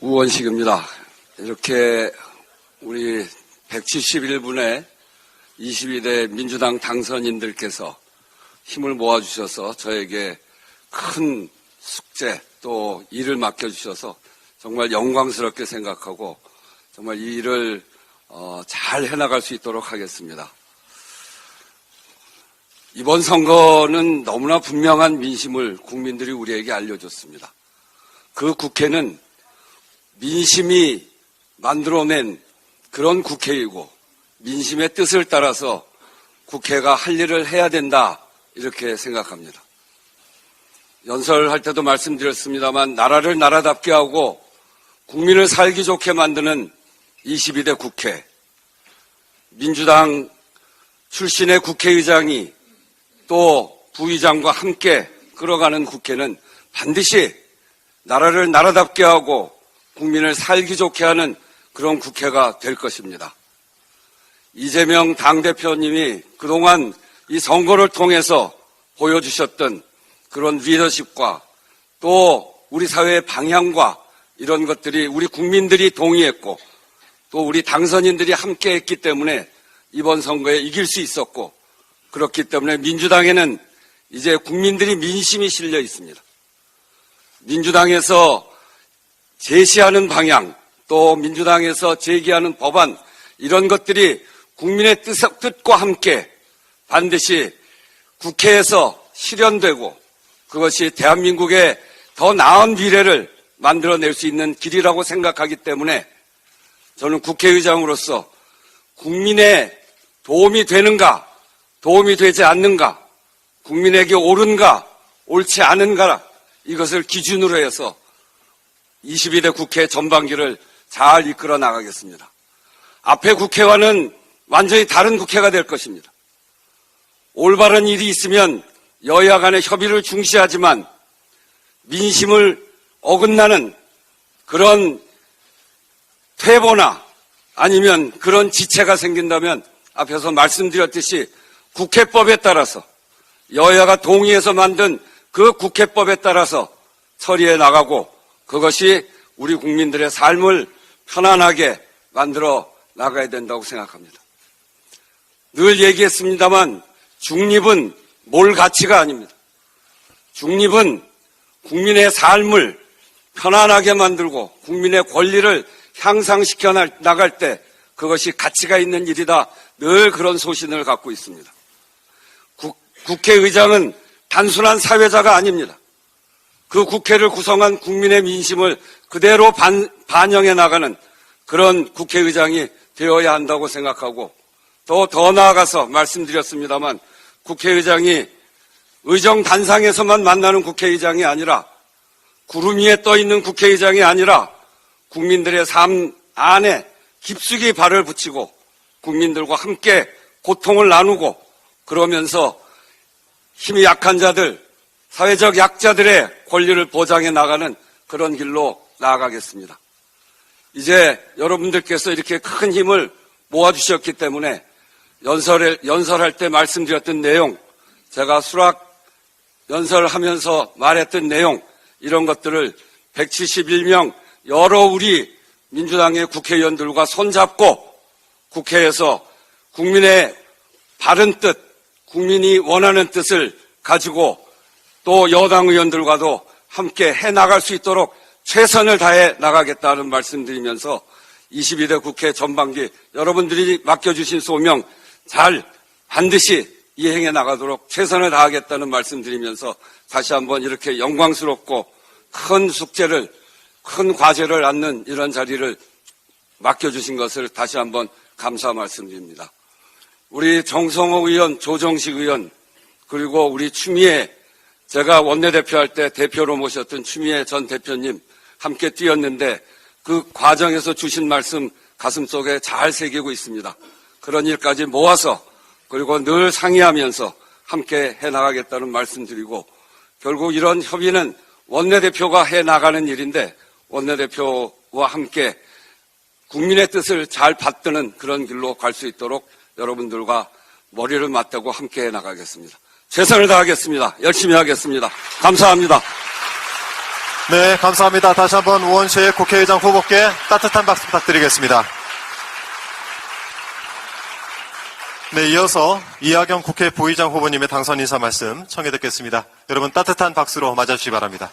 우원식입니다. 이렇게 우리 171분의 22대 민주당 당선인들께서 힘을 모아주셔서 저에게 큰 숙제 또 일을 맡겨주셔서 정말 영광스럽게 생각하고 정말 이 일을 어, 잘 해나갈 수 있도록 하겠습니다. 이번 선거는 너무나 분명한 민심을 국민들이 우리에게 알려줬습니다. 그 국회는 민심이 만들어낸 그런 국회이고 민심의 뜻을 따라서 국회가 할 일을 해야 된다 이렇게 생각합니다. 연설할 때도 말씀드렸습니다만 나라를 나라답게 하고 국민을 살기 좋게 만드는 22대 국회 민주당 출신의 국회의장이 또 부의장과 함께 끌어가는 국회는 반드시 나라를 나라답게 하고 국민을 살기 좋게 하는 그런 국회가 될 것입니다. 이재명 당대표님이 그동안 이 선거를 통해서 보여주셨던 그런 리더십과 또 우리 사회의 방향과 이런 것들이 우리 국민들이 동의했고 또 우리 당선인들이 함께 했기 때문에 이번 선거에 이길 수 있었고 그렇기 때문에 민주당에는 이제 국민들이 민심이 실려 있습니다. 민주당에서 제시하는 방향, 또 민주당에서 제기하는 법안, 이런 것들이 국민의 뜻, 뜻과 함께 반드시 국회에서 실현되고 그것이 대한민국의 더 나은 미래를 만들어낼 수 있는 길이라고 생각하기 때문에 저는 국회의장으로서 국민의 도움이 되는가, 도움이 되지 않는가, 국민에게 옳은가, 옳지 않은가, 이것을 기준으로 해서 22대 국회 전반기를 잘 이끌어 나가겠습니다. 앞에 국회와는 완전히 다른 국회가 될 것입니다. 올바른 일이 있으면 여야 간의 협의를 중시하지만 민심을 어긋나는 그런 퇴보나 아니면 그런 지체가 생긴다면 앞에서 말씀드렸듯이 국회법에 따라서 여야가 동의해서 만든 그 국회법에 따라서 처리해 나가고 그것이 우리 국민들의 삶을 편안하게 만들어 나가야 된다고 생각합니다. 늘 얘기했습니다만 중립은 몰 가치가 아닙니다. 중립은 국민의 삶을 편안하게 만들고 국민의 권리를 향상시켜 나갈 때 그것이 가치가 있는 일이다. 늘 그런 소신을 갖고 있습니다. 국, 국회의장은 단순한 사회자가 아닙니다. 그 국회를 구성한 국민의 민심을 그대로 반, 반영해 나가는 그런 국회의장이 되어야 한다고 생각하고 또 더 나아가서 말씀드렸습니다만 국회의장이 의정 단상에서만 만나는 국회의장이 아니라 구름 위에 떠 있는 국회의장이 아니라 국민들의 삶 안에 깊숙이 발을 붙이고 국민들과 함께 고통을 나누고 그러면서 힘이 약한 자들, 사회적 약자들의 권리를 보장해 나가는 그런 길로 나아가겠습니다. 이제 여러분들께서 이렇게 큰 힘을 모아주셨기 때문에 연설을, 연설할 때 말씀드렸던 내용, 제가 수락 연설하면서 말했던 내용, 이런 것들을 171명 여러 우리 민주당의 국회의원들과 손잡고 국회에서 국민의 바른 뜻, 국민이 원하는 뜻을 가지고 또 여당 의원들과도 함께 해 나갈 수 있도록 최선을 다해 나가겠다는 말씀드리면서 22대 국회 전반기 여러분들이 맡겨주신 소명 잘 반드시 이행해 나가도록 최선을 다하겠다는 말씀드리면서 다시 한번 이렇게 영광스럽고 큰 숙제를 큰 과제를 안는 이런 자리를 맡겨주신 것을 다시 한번 감사 말씀드립니다. 우리 정성호 의원, 조정식 의원, 그리고 우리 추미애, 제가 원내대표 할 때 대표로 모셨던 추미애 전 대표님 함께 뛰었는데 그 과정에서 주신 말씀 가슴 속에 잘 새기고 있습니다. 그런 일까지 모아서 그리고 늘 상의하면서 함께 해 나가겠다는 말씀 드리고 결국 이런 협의는 원내대표가 해 나가는 일인데 원내대표와 함께 국민의 뜻을 잘 받드는 그런 길로 갈 수 있도록 여러분들과 머리를 맞대고 함께 해 나가겠습니다. 최선을 다하겠습니다. 열심히 하겠습니다. 감사합니다. 네, 감사합니다. 다시 한번 우원식 국회의장 후보께 따뜻한 박수 부탁드리겠습니다. 네, 이어서 이하경 국회 부의장 후보님의 당선 인사 말씀 청해 듣겠습니다. 여러분 따뜻한 박수로 맞아주시기 바랍니다.